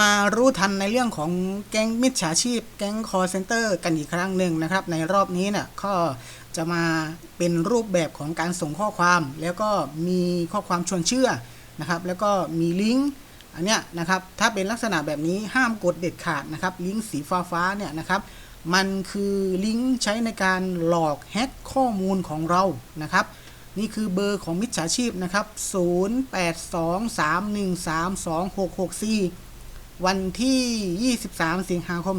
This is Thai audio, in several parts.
มารู้ทันในเรื่องของแก๊งมิจฉาชีพ แก๊งคอร์เซนเตอร์กันอีกครั้งหนึ่งนะครับ ในรอบนี้เนี่ยก็จะมาเป็นรูปแบบของการส่งข้อความ แล้วก็มีข้อความชวนเชื่อนะครับ แล้วก็มีลิงก์อันเนี้ยนะครับถ้าเป็นลักษณะแบบนี้ห้ามกดเด็ดขาดนะครับลิงก์สีฟ้าฟ้าๆเนี่ยนะครับมันคือลิงก์ใช้ในการหลอกแฮ็กข้อมูลของเรานะครับนี่คือเบอร์ของมิจฉาชีพนะครับ 0823132664 วันที่ 23 สิงหาคม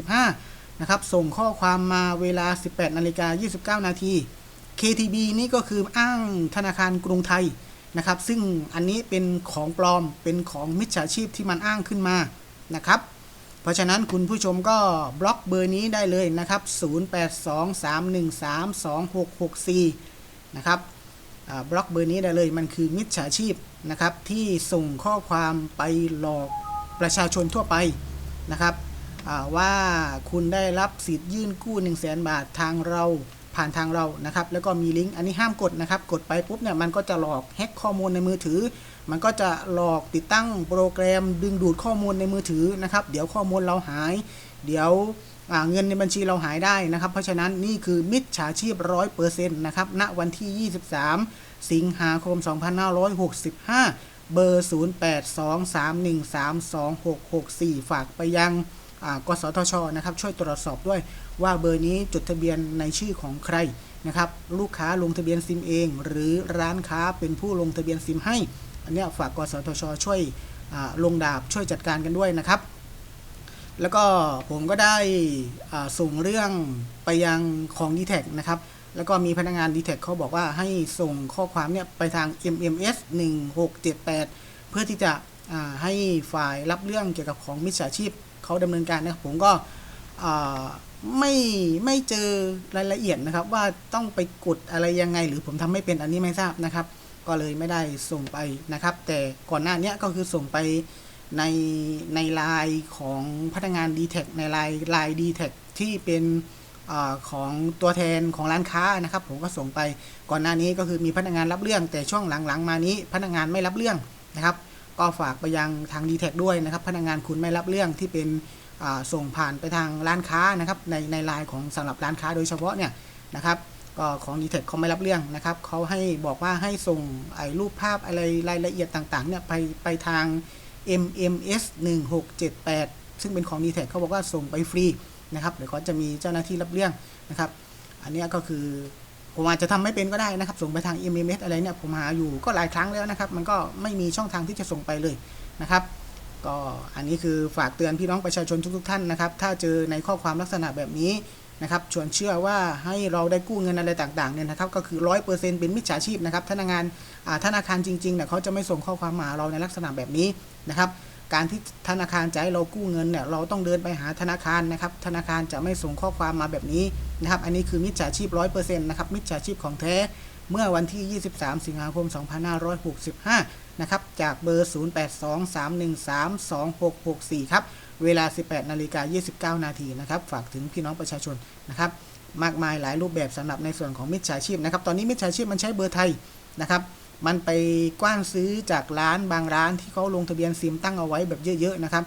2565 นะครับ ส่งข้อความมาเวลา 18นาฬิกา29 นาที KTB นี่ก็คืออ้างธนาคารกรุงไทยนะครับ ซึ่งอันนี้เป็นของปลอม เป็นของมิจฉาชีพที่มันอ้างขึ้นมา นะครับ เพราะฉะนั้นคุณผู้ชมก็บล็อกเบอร์นี้ได้เลยนะครับ 0823132664 นะครับบล็อกเบอร์นี้ได้เลย มันคือมิจฉาชีพนะครับที่ส่งข้อความไปหลอก ประชาชนทั่วไปนะครับว่าคุณได้รับสิทธิ์ยื่นกู้ 1 0 0 0 0แบาททางเราผ่านทางเรานะครับ แล้วก็มีลิงก์อันนี้ห้ามกดนะครับ กดไปปุ๊บเนี่ยมันก็จะหลอกแฮ็กข้อมูลในมือถือ มันก็จะหลอกติดตั้งโปรแกรมดึงดูดข้อมูลในมือถือนะครับ เดี๋ยวข้อมูลเราหาย เดี๋ยวเงินในบัญชีเราหายได้นะครับ เพราะฉะนั้นนี่คือมิจฉาชีพร้อยเปอร์เซ็นต์นะครับ ณ วันที่ 23 สิงหาคม 2565 เบอร์ 0823132664 ฝากไปยังกสทชนะครับช่วยตรวจสอบด้วยว่าเบอร์นี้จดทะเบียนในชื่อของใครนะครับลูกค้าลงทะเบียนซิมเอง หรือร้านค้าเป็นผู้ลงทะเบียนซิมให้ อันนี้ฝากกสทช ช่วยลงดาบช่วยจัดการกันด้วยนะครับ แล้วก็ผมก็ได้ส่งเรื่องไปยังของ d t แท็นะครับ แล้วก็มีพนักงาน d t แทเขาบอกว่าให้ส่งข้อความเนี่ยไปทาง MMS 1678 เพื่อที่จะให้ฝ่ายรับเรื่องเกี่ยวกับของมิจฉาชีพเขาดำเนินการนะครับผมก็ไม่ไม่เจอรายละเอียดนะครับ ว่าต้องไปกดอะไรยังไง หรือผมทำไม่เป็นอันนี้ไม่ทราบนะครับ ก็เลยไม่ได้ส่งไปนะครับ แต่ก่อนหน้านี้ก็คือส่งไปในในไลน์ของพนักงาน d t แทในไลน์ไลน์ d t แทที่เป็น อของตัวแทนของร้านค้านะครับ ผมก็ส่งไปก่อนหน้านี้ก็คือมีพนักงานรับเรื่อง แต่ช่วงหลังๆ มานี้พนักงานไม่รับเรื่องนะครับ ก็ฝากไปยังทาง d t แทด้วยนะครับ พนักงานคุณไม่รับเรื่องที่เป็นส่งผ่านไปทางร้านค้านะครับในในไลน์ของสำหรับร้านค้าโดยเฉพาะเนี่ยนะครับก็ของ d t แทเขาไม่รับเรื่องนะครับเขาให้บอกว่าให้ส่งไอ้รูปภาพอะไรรายละเอียดต่างๆเนี่ยไปไปทาง MMS 1678 ซึ่งเป็นของ d t แทเขาบอกว่าส่งไปฟรี นะครับเดี๋ยวเขาจะมีเจ้าหน้าที่รับเรื่องนะครับ อันนี้ก็คือผมอาจจะทำไม่เป็นก็ได้นะครับ ส่งไปทาง MMS อะไรเนี่ยผมหาอยู่ก็หลายครั้งแล้วนะครับ มันก็ไม่มีช่องทางที่จะส่งไปเลยนะครับ ก็อันนี้คือฝากเตือนพี่น้องประชาชนทุกๆท่านนะครับ ถ้าเจอในข้อความลักษณะแบบนี้นะครับชวนเชื่อว่าให้เราได้กู้เงินอะไรต่างๆเนี่ยนะครับก็คือร้อยเปอร์เซ็นต์เป็นมิจฉาชีพนะครับธนาคารอ่าธนาคารจริงๆเนี่ยเขาจะไม่ส่งข้อความมาเราในลักษณะแบบนี้นะครับ การที่ธนาคารจะให้เรากู้เงินเนี่ยเราต้องเดินไปหาธนาคารนะครับ ธนาคารจะไม่ส่งข้อความมาแบบนี้นะครับ อันนี้คือมิจฉาชีพร้อยเปอร์เซ็นต์นะครับมิจฉาชีพของแท้เมื่อวันที่ 23 สิงหาคม 2565 นะครับ จากเบอร์ 0823132664 ครับ เวลา 18 นาฬิกา 29 นาทีนะครับ ฝากถึงพี่น้องประชาชนนะครับ มากมายหลายรูปแบบสำหรับในส่วนของมิจฉาชีพนะครับ ตอนนี้มิจฉาชีพมันใช้เบอร์ไทยนะครับ มันไปกว้านซื้อจากร้านบางร้านที่เขาลงทะเบียนซิมตั้งเอาไว้แบบเยอะๆนะครับ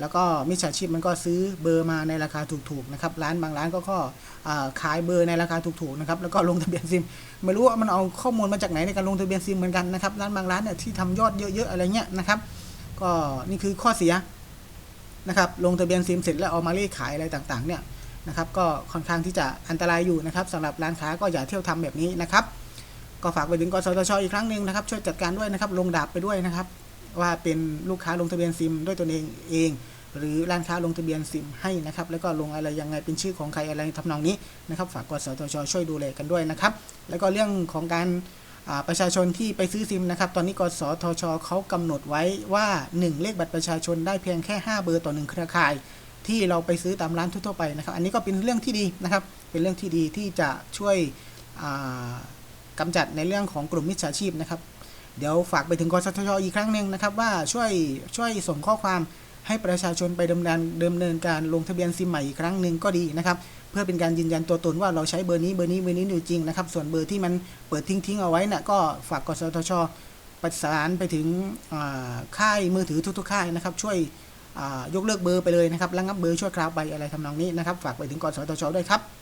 แล้วก็มิจฉาชีพมันก็ซื้อเบอร์มาในราคาถูกๆนะครับ ร้านบางร้านก็ก็ขายเบอร์ในราคาถูกๆนะครับ แล้วก็ลงทะเบียนซิม ไม่รู้ว่ามันเอาข้อมูลมาจากไหนในการลงทะเบียนซิมเหมือนกันนะครับ ร้านบางร้านเนี่ยที่ทำยอดเยอะๆอะไรเงี้ยนะครับ ก็นี่คือข้อเสียนะครับ ลงทะเบียนซิมเสร็จแล้วเอามาเล่ขายอะไรต่างๆเนี่ยนะครับ ก็ค่อนข้างที่จะอันตรายอยู่นะครับสำหรับร้านค้าก็อย่าเที่ยวทำแบบนี้นะครับ ก็ฝากไปถึงกสทชอีกครั้งหนึ่งนะครับ ช่วยจัดการด้วยนะครับ ลงดาบไปด้วยนะครับ ว่าเป็นลูกค้าลงทะเบียนซิมด้วยตนเองเอง หรือร้านค้าลงทะเบียนซิมให้นะครับ แล้วก็ลงอะไรยังไงเป็นชื่อของใครอะไรทำนองนี้นะครับ ฝากกสทชช่วยดูแลกันด้วยนะครับ แล้วก็เรื่องของการประชาชนที่ไปซื้อซิมนะครับ ตอนนี้กสทชเขากำหนดไว้ว่า 1 เลขบัตรประชาชนได้เพียงแค่ 5 เบอร์ต่อ 1 เครือข่าย ที่เราไปซื้อตามร้านทั่วๆไปนะครับ อันนี้ก็เป็นเรื่องที่ดีนะครับ เป็นเรื่องที่ดีที่จะช่วย อ่ากำจัดในเรื่องของกลุ่มมิจฉาชีพนะครับ เดี๋ยวฝากไปถึงกสทชอีกครั้งหนึ่งนะครับ ว่าช่วยช่วยส่งข้อความให้ประชาชนไปดำเนินดำเนินการลงทะเบียนซิมใหม่อีกครั้งหนึ่งก็ดีนะครับ เพื่อเป็นการยืนยันตัวตนว่าเราใช้เบอร์นี้เบอร์นี้เบอร์นี้อยู่จริงนะครับ ส่วนเบอร์ที่มันเปิดทิ้งๆเอาไว้น่ะก็ฝากกสทช ประสานไปถึงค่ายมือถือทุกๆค่ายนะครับช่วยยกเลิกเบอร์ไปเลยนะครับระงับเบอร์ชั่วคราวไปอะไรทำนองนี้นะครับ ฝากไปถึงกสทชด้วยครับ